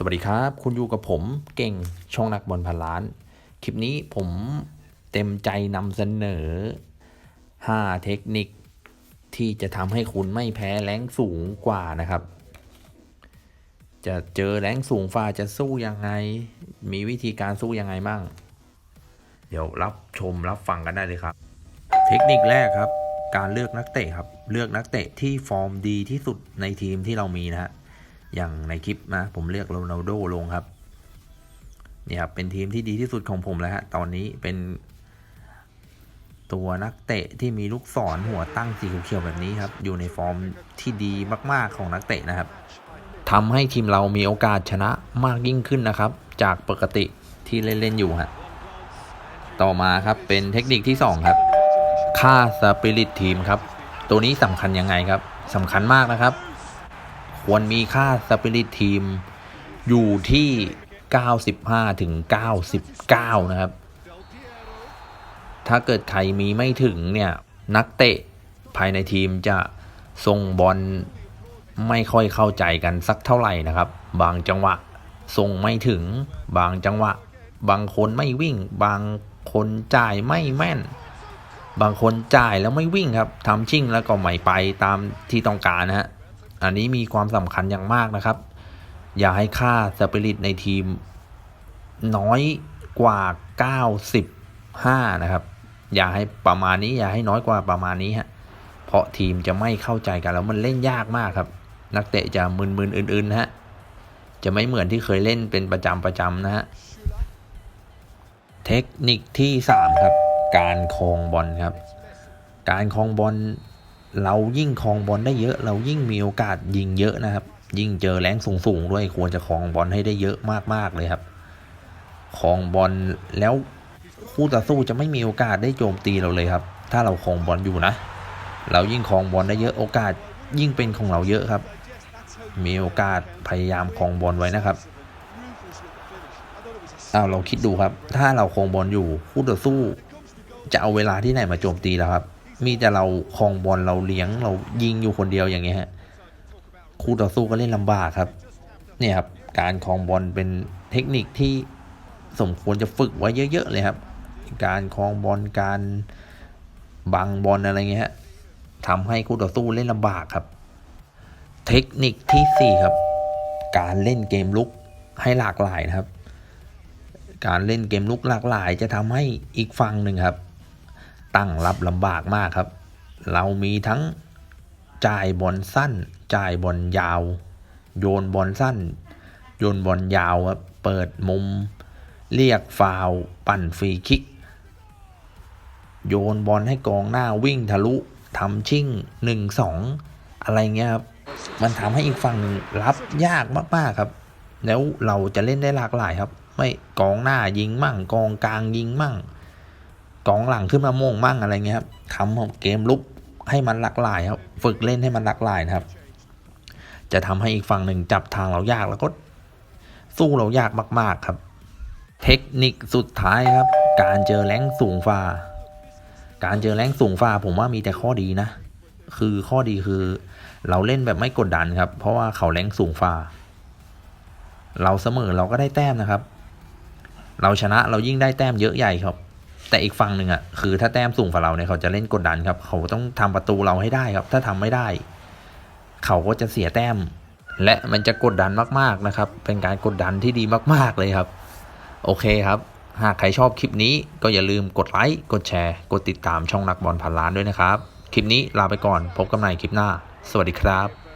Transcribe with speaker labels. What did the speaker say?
Speaker 1: สวัสดีครับ คุณอยู่กับผมเก่งช่องนักบอลพันล้าน คลิปนี้ผมเต็มใจนำเสนอ 5 เทคนิคที่จะทำให้คุณไม่แพ้แรงสูงกว่านะครับ จะเจอแรงสูงฟ้าจะสู้ยังไง มีวิธีการสู้ยังไงบ้างเดี๋ยวรับชมรับฟังกันได้เลยครับ เทคนิคแรกครับ การเลือกนักเตะครับ เลือกนักเตะที่ฟอร์มดีที่สุดในทีมที่เรามีนะฮะ อย่างในคลิปนะผมเลือกโรนัลโดลงครับนี่ครับเป็นทีมที่ดีที่สุดของผมแล้วฮะตอนนี้เป็น ตัวนักเตะที่มีลูกศรหัวตั้งสีเขียวแบบนี้ครับ อยู่ในฟอร์มที่ดีมาก ๆ ของนักเตะนะครับทำให้ทีมเรามีโอกาสชนะมากยิ่งขึ้นนะครับ จากปกติที่เล่น ๆ อยู่ฮะต่อมาครับเป็นเทคนิคที่ 2 ครับ ค่าสปิริตทีมครับ ตัวนี้สำคัญยังไงครับสำคัญมากนะครับ ควรมีค่าสปิริตทีมอยู่ที่ 95 ถึง 99 นะครับ ถ้าเกิดใครมีไม่ถึงเนี่ย นักเตะภายในทีมจะทรงบอลไม่ค่อยเข้าใจกันสักเท่าไหร่นะครับ บางจังหวะทรงไม่ถึง บางจังหวะ บางคนไม่วิ่ง บางคนจ่ายไม่แม่น บางคนจ่ายแล้วไม่วิ่งครับทำชิ่งแล้วก็ไม่ไปตามที่ต้องการนะฮะ อันนี้มีความสำคัญอย่างมากนะครับ อย่าให้ค่าสปิริตในทีมน้อยกว่า 95 นะครับ อย่าให้ประมาณนี้ อย่าให้น้อยกว่าประมาณนี้ฮะ เพราะทีมจะไม่เข้าใจกันแล้วมันเล่นยากมากครับ นักเตะจะมึนๆอื่นๆฮะ จะไม่เหมือนที่เคยเล่นเป็นประจำประจำนะฮะ เทคนิคที่ 3 ครับ การคองบอลครับ การคองบอล เรายิ่งครองบอลได้เยอะ เรายิ่งมีโอกาสยิงเยอะนะครับ ยิ่งเจอแรงสูงๆด้วยควรจะครองบอลให้ได้เยอะมากๆเลยครับครองบอลแล้วคู่ต่อสู้จะไม่มีโอกาสได้โจมตีเราเลยครับ ถ้าเราครองบอลอยู่นะ เรายิ่งครองบอลได้เยอะโอกาสยิ่งเป็นของเราเยอะครับ มีโอกาสพยายามครองบอลไว้นะครับเอาเราคิดดูครับ ถ้าเราครองบอลอยู่คู่ต่อสู้ จะเอาเวลาที่ไหนมาโจมตีเราครับ มีแต่เราครองบอลเราเลี้ยงเรายิงอยู่คนเดียวอย่างเงี้ยฮะคู่ต่อสู้ก็เล่นลำบากครับ เนี่ยครับการครองบอลเป็นเทคนิคที่สมควรจะฝึกไว้เยอะ ๆ เลยครับ การครองบอลการบังบอลอะไรเงี้ยฮะทำให้คู่ต่อสู้เล่นลำบากครับ เทคนิคที่สี่ครับ การเล่นเกมลุกให้หลากหลายนะครับ การเล่นเกมลุกหลากหลาย จะทำให้อีกฝั่งหนึ่งครับ ตั้งรับลำบากมากครับ เรามีทั้งจ่ายบอลสั้น จ่ายบอลยาว โยนบอลสั้น โยนบอลยาวครับเปิดมุม เรียกฟาวล์ปั่นฟรีคิก โยนบอลให้กองหน้าวิ่งทะลุทำชิ่งหนึ่งสองอะไรเงี้ยครับมันทำให้อีกฝั่งหนึ่งรับยากมากๆครับ แล้วเราจะเล่นได้หลากหลายครับ ไม่กองหน้ายิงมั่ง กองกลางยิงมั่ง กองหลังขึ้นมาโม่งมั่งอะไรเงี้ยครับทำเกมลุกให้มันหลากหลายครับฝึกเล่นให้มันหลากหลายนะครับ จะทำให้อีกฝั่งหนึ่งจับทางเรายากแล้วก็สู้เรายากมาก ๆครับ เทคนิคสุดท้ายครับ การเจอแรงสูงฟ้าการเจอแรงสูงฟ้าผมว่ามีแต่ข้อดีนะ คือข้อดีคือเราเล่นแบบไม่กดดันครับ เพราะว่าเขาแรงสูงฟ้าเราเสมอเราก็ได้แต้มนะครับ เราชนะเรายิ่งได้แต้มเยอะใหญ่ครับ แต่อีกฝั่งหนึ่งอะคือถ้าแต้มสูงกว่าเราเนี่ยเขาจะเล่นกดดันครับ เขาต้องทำประตูเราให้ได้ครับ ถ้าทำไม่ได้ เขาก็จะเสียแต้ม และมันจะกดดันมากๆนะครับ เป็นการกดดันที่ดีมากๆเลยครับ โอเคครับ หากใครชอบคลิปนี้ก็อย่าลืมกดไลค์กดแชร์ กดติดตามช่องนักบอลพันล้านด้วยนะครับ คลิปนี้ลาไปก่อนพบกันใหม่คลิปหน้า สวัสดีครับ